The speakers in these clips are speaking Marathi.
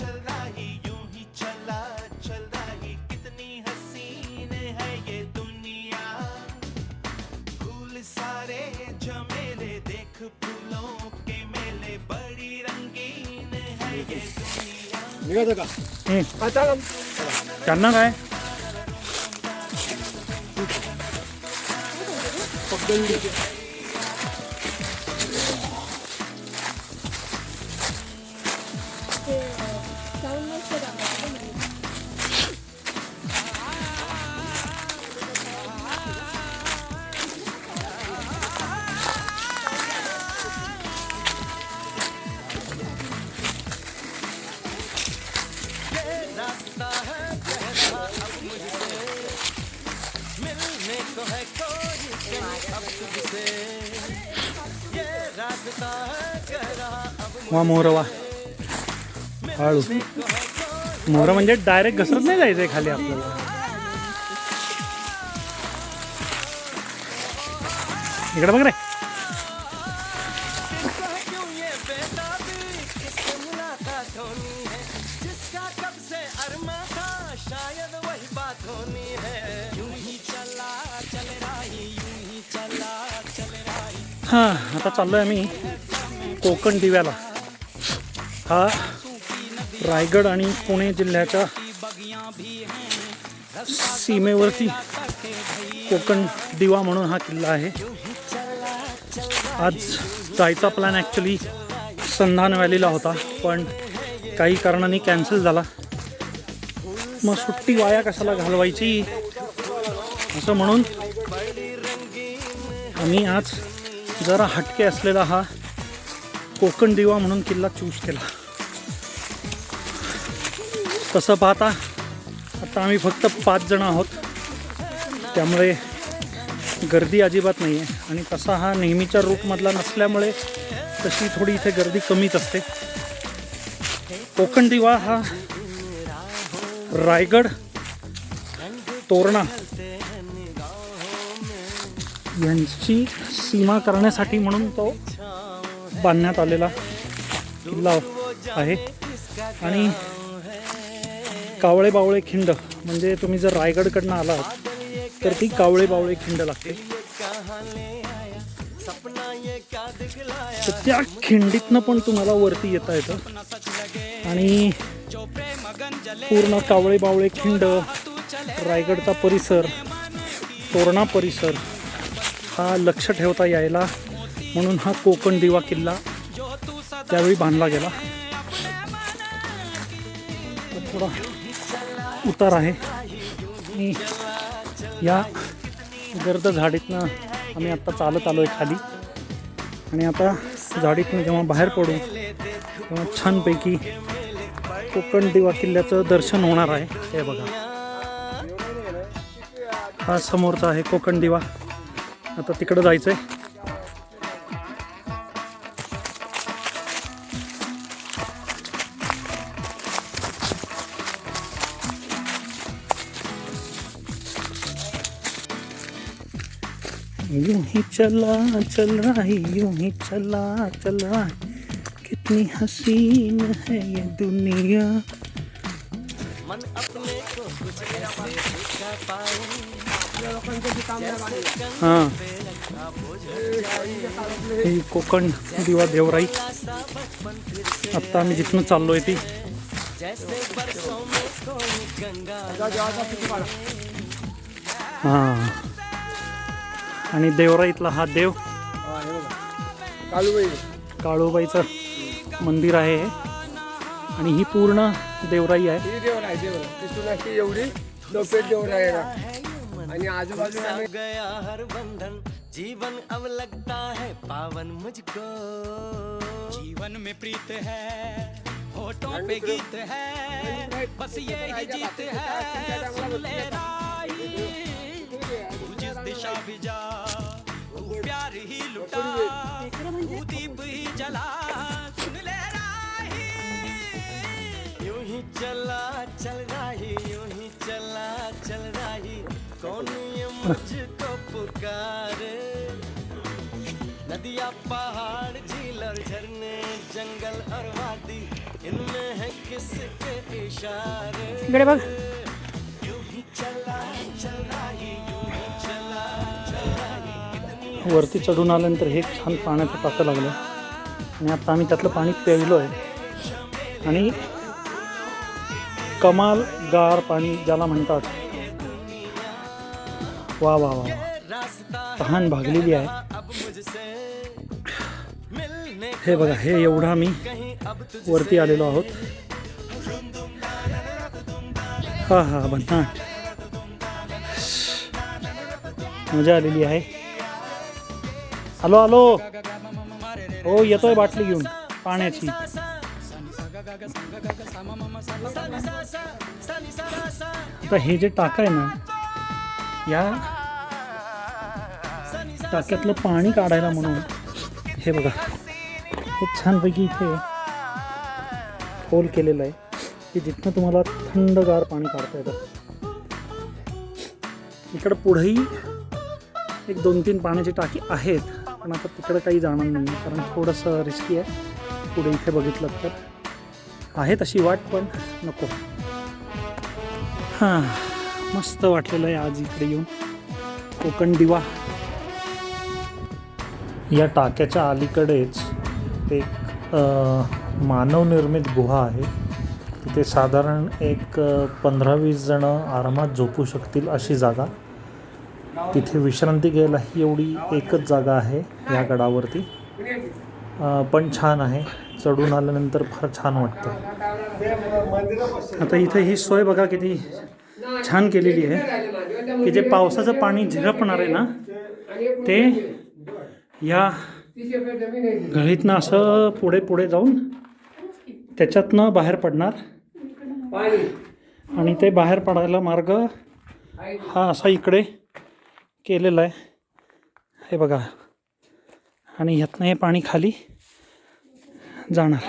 चल रही यूँ ही चला चल रही। कितनी हसीन है ये दुनिया। फूल सारे झमेले देख फूलों के मेले। बड़ी रंगीन है ये दुनिया। का. हा त्यांना काय? वा मोहर वा. हळू मोहरं म्हणजे डायरेक्ट घसरत नाही जायचंय खाली आपल्याला. इकडे बघ रे. हां आता चाललो आहे मी कोकण दिव्याला. हा रायगड आणि पुणे जिल्ह्याच्या सीमेवरती कोकण दिवा म्हणून हा किल्ला आहे. आज जायचा प्लॅन ॲक्च्युली संधान व्हॅलीला होता पण काही कारणाने कॅन्सल झाला. मग सुट्टी वाया कशाला घालवायची? असं म्हणून आम्ही आज जरा हटके असलेला हा कोकण दिवा म्हणून किल्ला चूज केला. तसं पाहता? आता आम्ही फक्त पाच जण आहोत. त्यामुळे गर्दी अजिबात नाही आहे आणि तसा हा नेहमीच्या रूटमधला नसल्यामुळे तशी थोडी इथे गर्दी कमीच असते. कोकण दिवा हा रायगड तोरणा यांची सीमा करण्यासाठी म्हणून तो बांधण्यात आलेला किल्ला आहे. आणि कावळे बावळे खिंड म्हणजे तुम्ही जर रायगडकडनं आलात तर ती कावळे बावळे खिंड लागते. तर त्या खिंडीतनं पण तुम्हाला वरती येता येतं. आणि पूर्ण कावळे बावळे खिंड रायगडचा परिसर तोरणा परिसर हा लक्ष ठेवता यायला म्हणून हा कोकण दिवा किल्ला त्यावेळी बांधला गेला. थोडा उतार आहे. आणि या गर्द झाडीतनं आम्ही आत्ता चालत आलो आहे खाली. आणि आता झाडीतनं जेव्हा बाहेर पडू तेव्हा छानपैकी कोकण दिवा किल्ल्याचं दर्शन होणार आहे. हे बघा. हा समोरचा आहे कोकण दिवा. आता तिकडं जायचं आहे ही चला चल रहा है यूं ही चला चल. रहा है कितनी हसीन है ये दुनिया. मन अपने को कुछ हां। ही कोकण दिवा देवराई। आत्ता आम्ही जिथनं ती. में कोई गंगा हां। आणि देवराईतला हा देव. हा बघा कालूबाई. काळूबाईचं मंदिर आहे हे. आणि ही पूर्ण देवराई आहे. ही एवढी आणि आजूबाजूला गया हर बंधन जीवन अब लगता है पावन मुझको। जीवन में प्रीत है होठों पे गीत है बस ये ही जीत है सुन ले राही तू जिस दिशा भी जा प्यार ही लुटा तू दीप ही जला सुन ले राही। यूँ ही चला चल रही यूँ ही चला चल रही। कौन ये मुझको पुकारे? नदी नदिया पहाड़ झील और झरने जंगल और वादी इनमें है किसके इशारे? वरती चढून आल्यानंतर हे छान पाण्याचं टाकं लागलं. आणि आता आम्ही त्यातलं पाणी प्यायलो आहे. आणि कमाल गार पाणी ज्याला म्हणतात. वा वा वा वा. तहान भागलेली आहे. हे बघा हे एवढं मी वरती आलेलो आहोत. हा हा भन्नाट. मजा आलेली आहे. हॅलो आलो हो येतोय बाटली घेऊन पाण्याची. तर हे जे टाका आहे ना या टाक्यातलं पाणी काढायला म्हणून हे बघा हे छानपैकी इथे होल केलेलं आहे की जिथनं तुम्हाला थंडगार पाणी काढता येतं. इकडं पुढेही एक दोन तीन पाण्याची टाकी आहेत. पण आता तिकडं काही जाणार नाही कारण थोडंसं रिस्की आहे. पुढे इथे बघितलं तर. आहे तशी वाट पण नको. हां मस्त वाटलेलं आहे आज इकडे येऊन. कोकण दिवा. या टाक्याच्या अलीकडेच एक मानवनिर्मित गुहा आहे. तिथे साधारण एक पंधरा वीस जणं आरामात झोपू शकतील अशी जागा. तिथे विश्रांती घ्यायला ही एवढी एकच जागा आहे या गडावरती. पण छान आहे. चढून आल्यानंतर फार छान वाटतं. आता इथे ही सोय बघा किती छान केलेली आहे. की जे पावसाचं पाणी झिरपणार आहे ना ते या गळीतनं असं पुढे पुढे जाऊन त्याच्यातनं बाहेर पडणार. आणि ते बाहेर पडायला मार्ग हा असा इकडे केलेला आहे. हे बघा. आणि ह्यातनं हे पाणी खाली जाणार.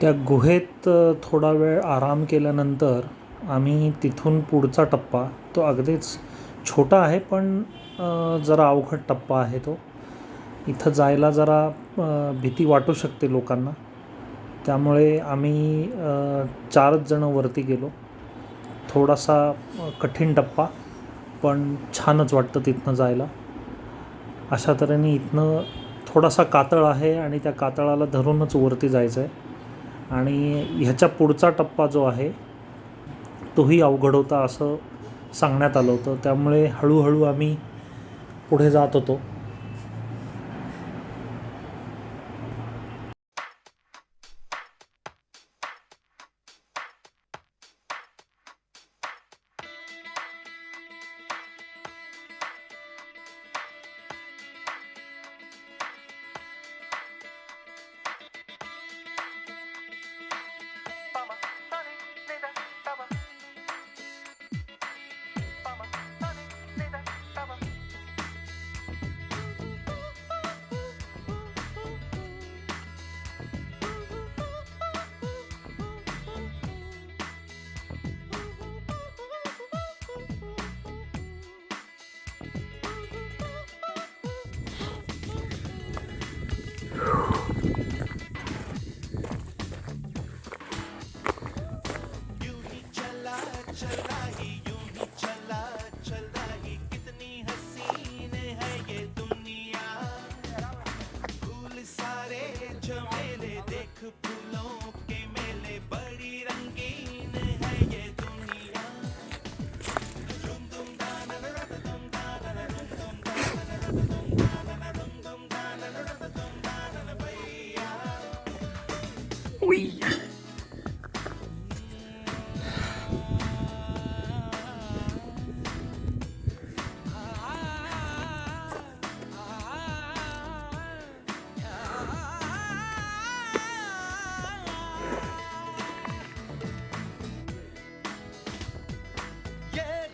त्या गुहेत थोडा वेळ आराम केल्यानंतर आम्ही तिथून पुढचा टप्पा तो अगदीच छोटा आहे पण जरा अवघड टप्पा आहे तो. इथं जायला जरा भीती वाटू शकते लोकांना. त्यामुळे आम्ही चारच जणं वरती गेलो. थोडासा कठीण टप्पा पण छानच वाटतं तिथनं जायला. अशा तऱ्हेने इथनं थोडासा कातळ आहे आणि त्या कातळाला धरूनच वरती जायचं आहे आणि ह्याच्या पुढचा टप्पा जो आहे तोही अवघड होता असं सांगण्यात आलं होतं. त्यामुळे हळूहळू आम्ही पुढे जात होतो.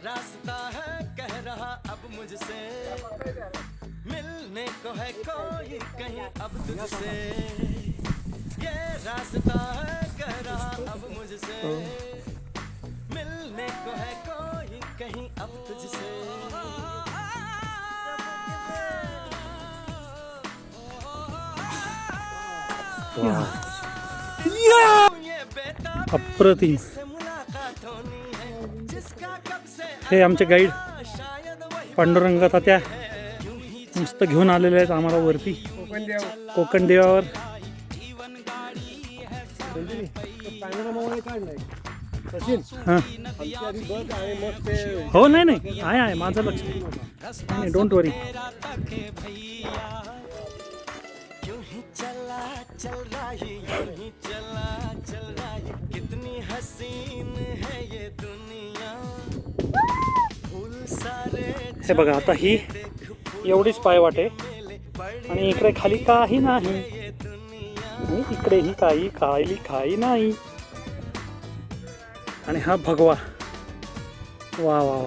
रास्ता है कह रहा अब मुझसे। मिलने को है कोई कहीं अब तुझसे। ये रास्ता है कह रहा अब मुझसे। मिलने को है कोई कहीं अब तुझसे। अप्रतिम। हे आमचे गाईड पांडुरंग तात्या मस्त घेऊन आलेले आहेत आम्हाला वरती. कोकण कोकण देवावर. हां. हो नाही नाही. आहे आहे. माझं लक्ष. नाही डोंट वरी ही चला चल रही ही चला चल रही कितनी हसीन है ये दुनिया। हे बघा आता ही एवढीच पायवाट आहे आणि इकडे खाली काही नाही. इकडे इकडेही काही खायली काही नाही. आणि हा भगवा. वा वा वा.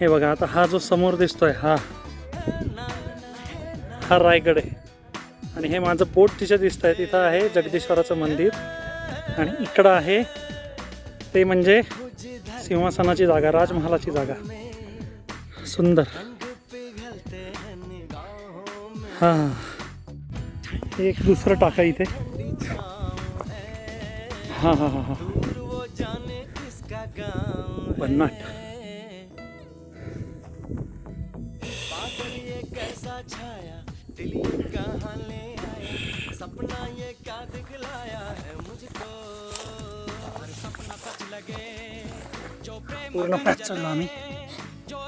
हे बघा आता हा जो समोर दिसतोय हा. हा रायगड आहे. आणि हे माझं बोट तिथे दिसत आहे तिथं आहे जगदीश्वराचं मंदिर. आणि इकडं आहे ते म्हणजे सिंहासनाची जागा राजमहालाची जागा. सुंदर. हा. एक दुसरं टाका इथे. हा हा हा हा. वो जाने किसका गाँव भन्नाट बादल ये कैसा छाया दिल ये कहाँ ले आया सपना ये क्या दिखलाया है मुझको? सपना सच लगे। जो प्रेम पूर्ण गंज पॅच चाललो आम्ही. जो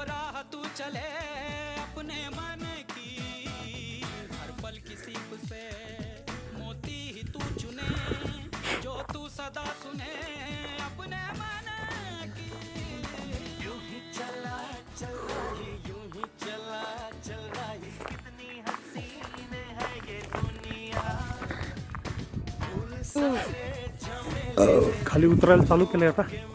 उतरायला चालू चले अपने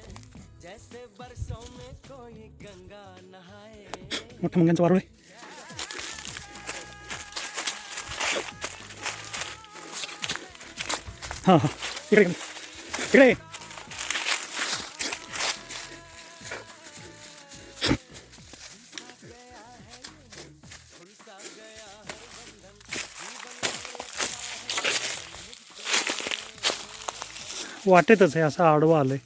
मोठ्या मुंग्यांचं वारुळे. हां हां. इकडे इकडे. वाटेतच आहे असं आडवं आलंय.